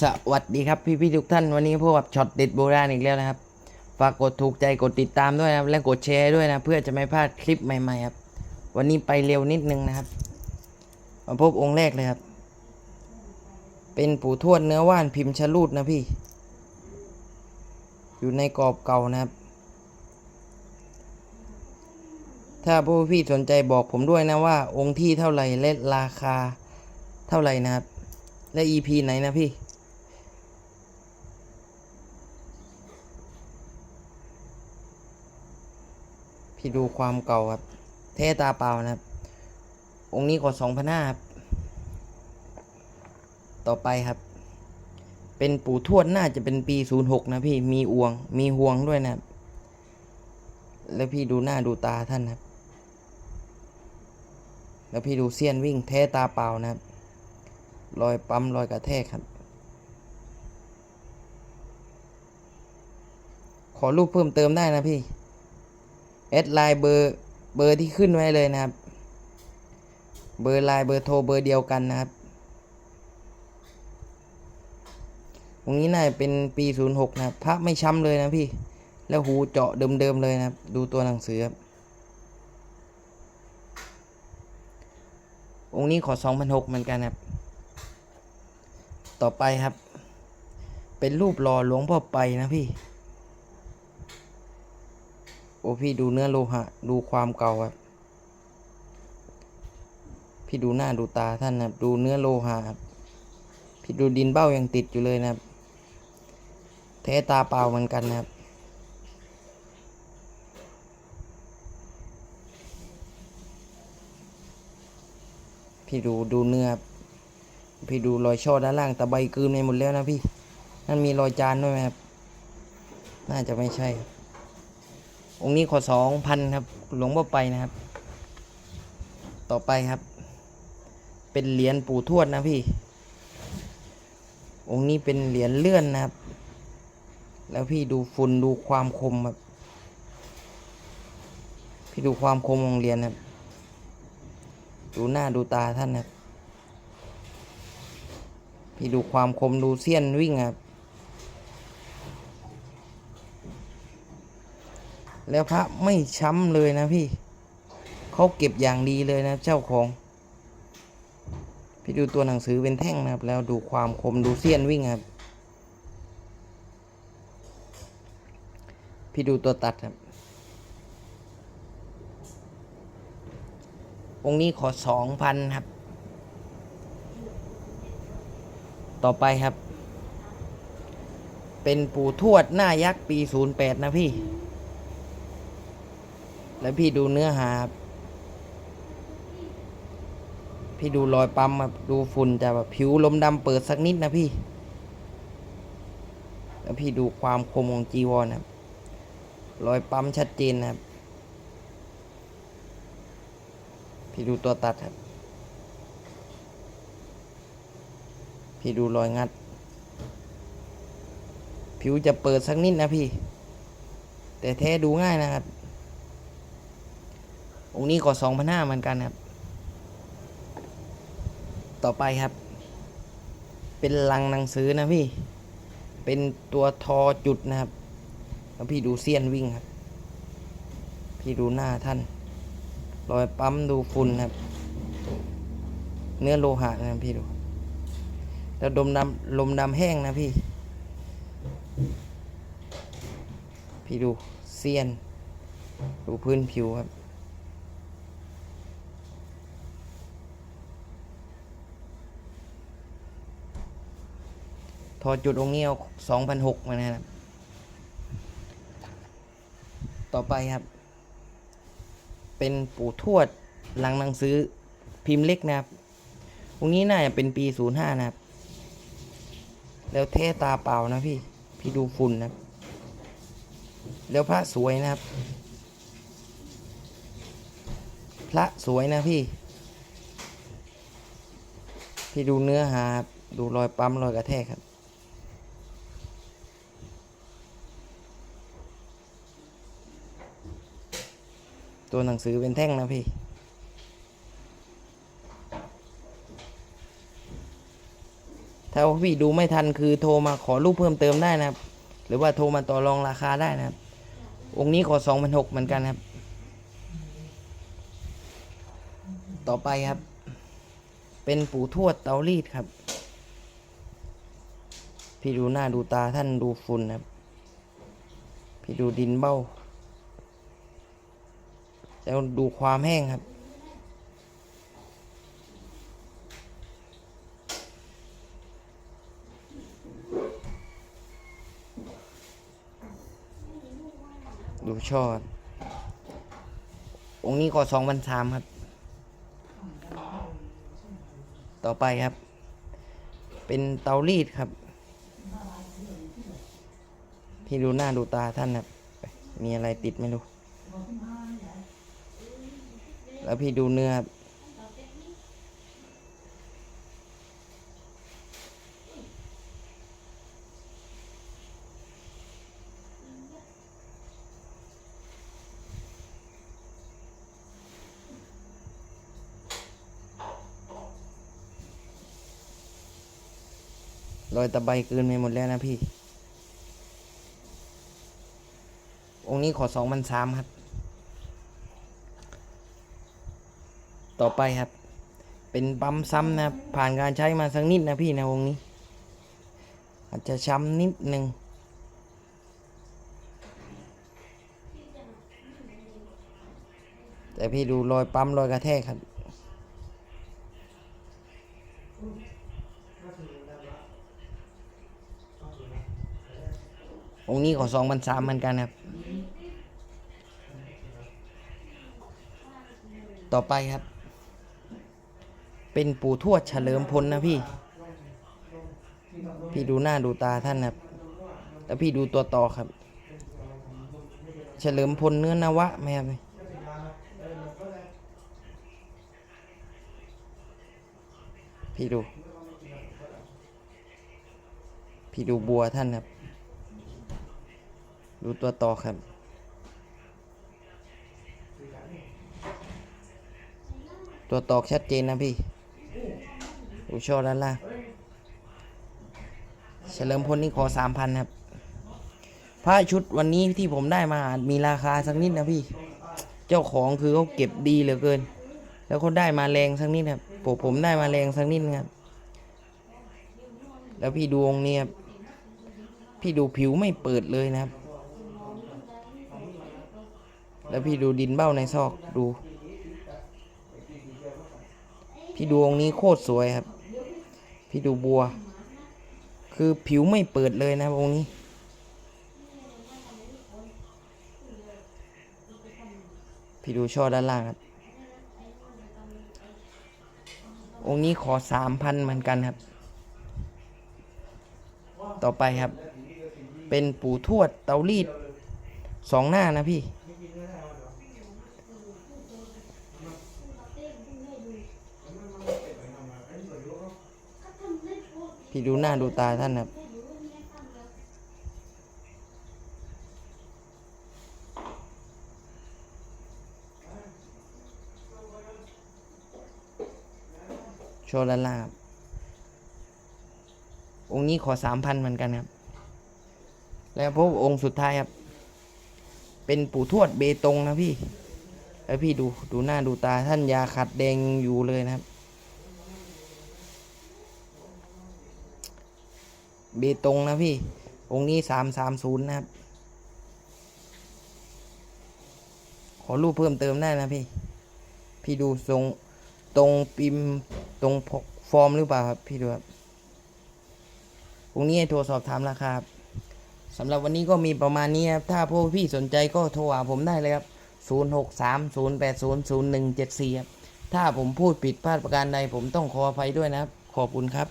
สวัสดีครับพี่พี่ทุกท่านวันนี้พบกับช็อตเด็ดโบราณอีกแล้วนะครับฝากกดถูกใจกดติดตามด้วยนะครับและกดแชร์ด้วยนะ เพื่อจะไม่พลาดคลิปใหม่ๆครับ วันนี้ไปเร็วนิดนึงนะครับ มาพบองค์แรกเลยครับ เป็นปู่ทวดเนื้อว่านพิมพ์ชะลูดนะพี่ อยู่ในกรอบเก่านะครับ ถ้าผู้พี่สนใจบอกผมด้วยนะว่า องค์ที่เท่าไหร่และราคาเท่าไหร่นะครับ และ EP ไหนนะพี่ พี่ดูความเก่าครับ เทตาเปล่านะครับ องค์นี้กดสองพันห้าครับ ต่อไปครับ เป็นปู่ทวดน่าจะเป็นปีศูนย์หกนะพี่ มีอวง มีห่วงด้วยนะครับ แล้วพี่ดูหน้าดูตาท่านครับ แล้วพี่ดูเสี้ยนวิ่งเทตาเปล่านะครับ รอยปั๊มรอยกระแทกครับขอรูปเพิ่มเติมได้นะพี่ แอดไลน์เบอร์เบอร์ที่ขึ้นไว้เลยนะครับ เบอร์ไลน์เบอร์โทรเบอร์เดียวกันนะครับตรงนี้น่าจะเป็นปี 06 นะครับพระไม่ช้ำเลยนะพี่ แล้วหูเจาะเดิมๆเลยนะครับ ดูตัวหนังสือครับองค์นี้ขอ2,006เหมือนกันครับ ต่อไปครับ เป็นรูปหล่อหลวงพ่อไปนะพี่ พี่ดูเนื้อโลหะ ดูความเก่าครับ พี่ดูหน้าดูตาท่านนะครับ ดูเนื้อโลหะครับ พี่ดูดินเบ้ายังติดอยู่เลยนะครับ แท้ตาเปล่าเหมือนกันนะครับ พี่ดูดูเนื้อพี่ดูรอยช่อด้านล่างตะไบกลืนไปหมดแล้วนะพี่ นั่นมีรอยจานด้วยไหมครับ น่าจะไม่ใช่ครับ องค์นี้ขอสองพันครับ หลวงพ่อไปนะครับ ต่อไปครับ เป็นเหรียญปู่ทวดนะพี่ องค์นี้เป็นเหรียญเลื่อนนะครับ แล้วพี่ดูฝุ่นดูความคมครับ พี่ดูความคมของเหรียญครับ ดูหน้าดูตาท่านนะครับ พี่ดูความคมดูเสี้ยนวิ่งครับ แล้วพระไม่ช้ำเลยนะพี่เขาเก็บอย่างดีเลยนะเจ้าของ พี่ดูตัวหนังสือเป็นแท่งนะครับ แล้วดูความคมดูเสี้ยนวิ่งครับ พี่ดูตัวตัดครับ องค์นี้ขอสองพันครับ ต่อไปครับ เป็นปู่ทวดหน้ายักษ์ปีศูนย์แปดนะพี่ แล้วพี่ดูเนื้อหาครับพี่ดูรอยปั๊มครับดูฝุ่นจะแบบผิวลมดำเปิดสักนิดนะพี่ แล้วพี่ดูความคมของจีวรนะครับรอยปั๊มชัดเจนนะครับ พี่ดูตัวตัดครับ พี่ดูรอยงัด ผิวจะเปิดสักนิดนะพี่ แต่แท้ดูง่ายนะครับ องค์นี้ก็สองพันห้าเหมือนกันครับ ต่อไปครับ เป็นลังหนังสือนะพี่ เป็นตัวทอจุดนะครับ แล้วพี่ดูเสี้ยนวิ่งครับ พี่ดูหน้าท่าน รอยปั๊มดูฝุ่นครับ เนื้อโลหะนะพี่ดู แล้วดมดำลมดำแห้งนะพี่ พี่ดูเสี้ยน ดูพื้นผิวครับ ทอจุดองค์นี้เอาสองพันหกมานะครับ ต่อไปครับ เป็นปู่ทวดหลังหนังสือพิมพ์เล็กนะครับองนี้น่าจะเป็นปีศูนย์ห้านะครับ แล้วเทตาเปล่านะพี่ พี่ดูฝุ่นนะครับ แล้วพระสวยนะครับ พระสวยนะพี่ พี่ดูเนื้อหาครับดูรอยปั๊มรอยกระแทกครับ ตัวหนังสือเป็นแท่งนะพี่ ถ้าพี่ดูไม่ทันคือโทรมาขอรูปเพิ่มเติมได้นะครับ หรือว่าโทรมาต่อรองราคาได้นะครับ องค์นี้ขอสองพันหกเหมือนกันครับ ต่อไปครับ เป็นปู่ทวดเตารีดครับ พี่ดูหน้าดูตาท่านดูฝุ่นครับ พี่ดูดินเบ้า แล้วดูความแห้งครับ ดูชอครับองค์นี้ก็สองพันสามครับ ต่อไปครับ เป็นเตารีดครับ พี่ดูหน้าดูตาท่านครับ มีอะไรติดไม่รู้ แล้วพี่ดูเนื้อครับรอยตะไบเกินไปหมดแล้วนะพี่ องค์นี้ขอสองพันสามครับ ต่อไปครับ เป็นปั๊มซ้ำนะครับ ผ่านการใช้มาสักนิดนะพี่นะองนี้ อาจจะช้ำนิดหนึ่งแต่พี่ดูรอยปั๊มรอยกระแทกครับ องนี้ขอสองพันสามเหมือนกันครับ ต่อไปครับ เป็นปู่ทวดเฉลิมพลนะพี่ พี่ดูหน้าดูตาท่านครับแล้วพี่ดูตัวต่อครับ เฉลิมพลเนื้อนวะไหมครับพี่ดู พี่ดูบัวท่านครับ ดูตัวต่อครับตัวตอกชัดเจนนะพี่ ดูช่อด้านล่างเฉลิมพลนี่ขอสามพันครับผ้าชุดวันนี้ที่ผมได้มามีราคาสักนิดนะพี่ เจ้าของคือเขาเก็บดีเหลือเกิน แล้วเขาได้มาแรงสักนิดครับผมผมได้มาแรงสักนิดครับ แล้วพี่ดูองค์นี้ครับพี่ดูผิวไม่เปิดเลยนะครับ แล้วพี่ดูดินเบ้าในซอกดู พี่ดูองค์นี้โคตรสวยครับ พี่ดูบัว คือผิวไม่เปิดเลยนะครับองค์นี้ พี่ดูช่อด้านล่างครับ องค์นี้ขอสามพันเหมือนกันครับ ต่อไปครับ เป็นปู่ทวดเตารีดสองหน้านะพี่ พี่ดูหน้าดูตาท่านครับโชว์ล่าครับองค์นี้ขอสามพันเหมือนกันครับ แล้วพบองค์สุดท้ายครับ เป็นปู่ทวดเบตงนะพี่ แล้วพี่ดูดูหน้าดูตาท่านยาขัดแดงอยู่เลยนะครับ เบตงนะพี่ องค์นี้สามสามศูนย์นะครับ ขอรูปเพิ่มเติมได้นะพี่ พี่ดูทรงตรงปิมตรงฟอร์มหรือเปล่าครับพี่ดูครับ องค์นี้โทรสอบถามราคาครับสำหรับวันนี้ก็มีประมาณนี้ครับ ถ้าพวกพี่สนใจก็โทรหาผมได้เลยครับ 0 6 3 0 8 0 0 1 7 4 ครับ ถ้าผมพูดผิดพลาดประการใดผมต้องขออภัยด้วยนะครับ ขอบคุณครับ